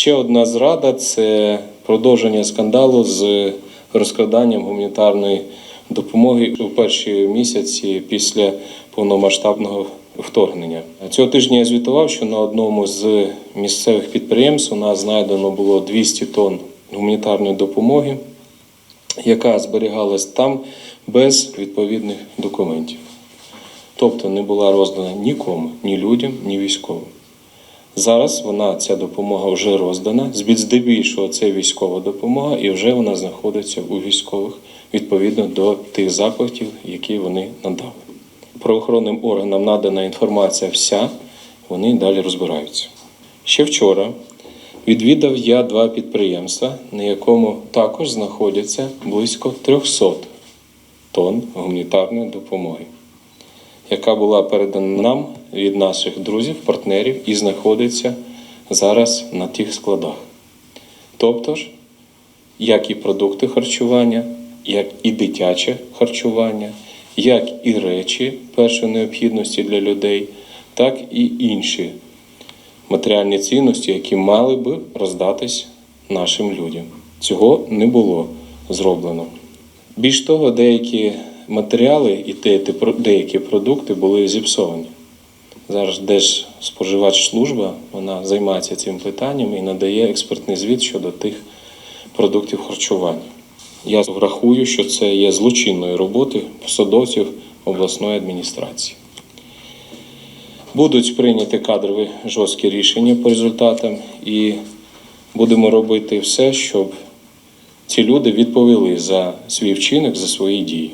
Ще одна зрада це продовження скандалу з розкраданням гуманітарної допомоги у перші місяці після повномасштабного вторгнення. Цього тижня я звітував, що на одному з місцевих підприємств у нас знайдено було 200 тонн гуманітарної допомоги, яка зберігалась там без відповідних документів. Тобто не була роздана нікому, ні людям, ні військовим. Зараз вона, ця допомога вже роздана. Здебільшого це військова допомога, і вже вона знаходиться у військових відповідно до тих запитів, які вони надали. Правоохоронним органам надана інформація вся, вони далі розбираються. Ще вчора відвідав я два підприємства, на якому також знаходяться близько 300 тонн гуманітарної допомоги яка була передана нам від наших друзів, партнерів і знаходиться зараз на тих складах. Тобто ж, як і продукти харчування, як і дитяче харчування, як і речі першої необхідності для людей, так і інші матеріальні цінності, які мали би роздатись нашим людям. Цього не було зроблено. Більш того, деякі матеріали і деякі продукти були зіпсовані. Зараз Держспоживачслужба вона займається цим питанням і надає експертний звіт щодо тих продуктів харчування. Я врахую, що це є злочинною роботи посадовців обласної адміністрації. Будуть прийняті кадрові жорсткі рішення по результатам, і будемо робити все, щоб ці люди відповіли за свій вчинок, за свої дії.